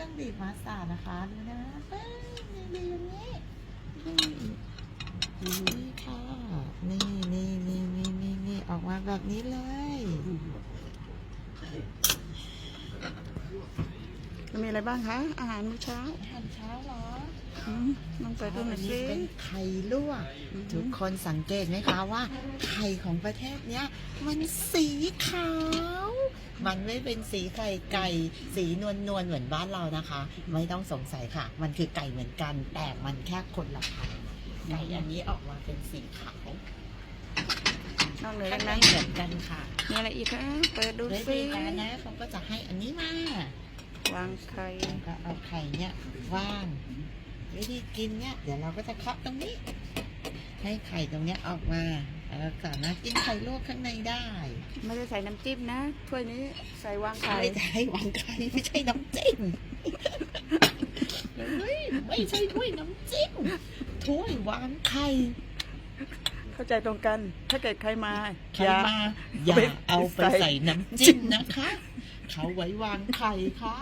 รื่องบีบมาสาดนะคะดูนะเอ้ยนี่อย่างนี้นี่นี่ค่ะนี่นี่นี่นี่นี่นี่ออกมาแบบนี้เลยมีอะไรบ้างคะ อาหารมื้อเช้า อาหารเช้าเหรออืมลองเปิดดูหน่อยอันสินี้เป็นไข่ลวกอือหือทุกคนสังเกตไหมคะว่า ไข่ของประเทศเนี้ย มันสีขาว มันไม่เป็นสีไข่ไก่ สีนวลนวลๆเหมือนบ้านเรานะคะ ไม่ต้องสงสัยค่ะ มันคือไก่เหมือนกัน แต่มันแค่คนละพันธุ์ไก่อันนี้ออกมาเป็นสีขาวนอกเหนือข้าจางกในนั้นเหมือนกันค่ะมีอะไรอีกคะเปิดดูโดยสิวิธีการนะเขาก็จะให้อันนี้มาวางไข่แล้วก็เอาไข่เนี่ยว่างวิธีกินเนี่ย เดี๋ยวเราก็จะเคาะตรงนี้ ให้ไข่ตรงเนี้ยออกมา แล้วสามารถกินไข่ลวกข้างในได้ไม่ได้ใส่น้ำจิ้มนะ ถ้วยนี้ใส่วางไข่ไม่ใช่วางไข่ไม่ใช่น้ำจิ้มเฮ้ยไม่ใช่ถ้วยน้ำจิ้มถ้วยวางไข่เข้าใจตรงกัน ถ้าเกิดใครมาใครอย่ามาอย่าเอาไปใส่น้ำจิ้มนะคะ เขาไว้วางไข่ค่ะ